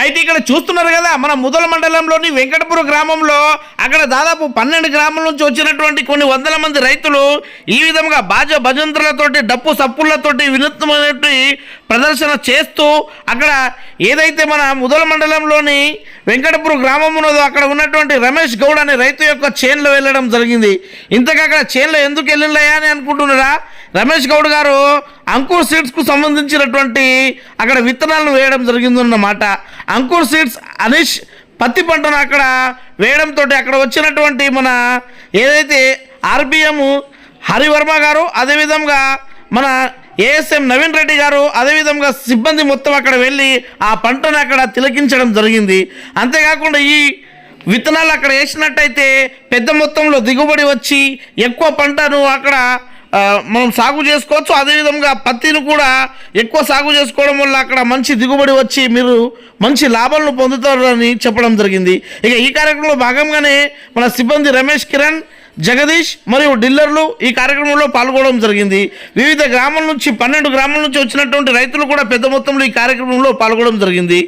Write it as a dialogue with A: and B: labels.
A: అయితే ఇక్కడ చూస్తున్నారు కదా మన ముదల మండలంలోని వెంకటపురం గ్రామంలో అక్కడ దాదాపు పన్నెండు గ్రామాల నుంచి వచ్చినటువంటి కొన్ని వందల మంది రైతులు ఈ విధంగా బాజ భజంతులతోటి డప్పు సప్పులతోటి వినూత్నమైనటువంటి ప్రదర్శన చేస్తూ అక్కడ ఏదైతే మన ముదల మండలంలోని వెంకటపురం గ్రామం ఉన్నదో అక్కడ ఉన్నటువంటి రమేష్ గౌడ్ అనే రైతు యొక్క చేన్లో వెళ్ళడం జరిగింది. ఇంతగా అక్కడ చేన్లో ఎందుకు వెళ్ళిందయ్యా అని అనుకుంటున్నారా? రమేష్ గౌడ్ గారు అంకుర్ సీడ్స్కు సంబంధించినటువంటి అక్కడ విత్తనాలను వేయడం జరిగిందన్నమాట. అంకుర్ సీడ్స్ అనీష్ పత్తి పంటను అక్కడ వేయడంతో అక్కడ వచ్చినటువంటి మన ఏదైతే ఆర్బిఎం హరివర్మ గారు అదేవిధంగా మన ఏఎస్ఎం నవీన్ రెడ్డి గారు అదేవిధంగా సిబ్బంది మొత్తం అక్కడ వెళ్ళి ఆ పంటను అక్కడ తిలకించడం జరిగింది. అంతేకాకుండా ఈ విత్తనాలు అక్కడ వేసినట్టయితే పెద్ద మొత్తంలో దిగుబడి వచ్చి ఎక్కువ పంటను అక్కడ మనం సాగు చేసుకోవచ్చు. అదేవిధంగా పత్తిని కూడా ఎక్కువ సాగు చేసుకోవడం వల్ల అక్కడ మంచి దిగుబడి వచ్చి మీరు మంచి లాభాలను పొందుతారని చెప్పడం జరిగింది. ఇక ఈ కార్యక్రమంలో భాగంగానే మన సిబ్బంది రమేష్ కిరణ్ జగదీష్ మరియు డీలర్లు ఈ కార్యక్రమంలో పాల్గొనడం జరిగింది. వివిధ గ్రామాల నుంచి పన్నెండు గ్రామాల నుంచి వచ్చినటువంటి రైతులు కూడా పెద్ద మొత్తంలో ఈ కార్యక్రమంలో పాల్గొనడం జరిగింది.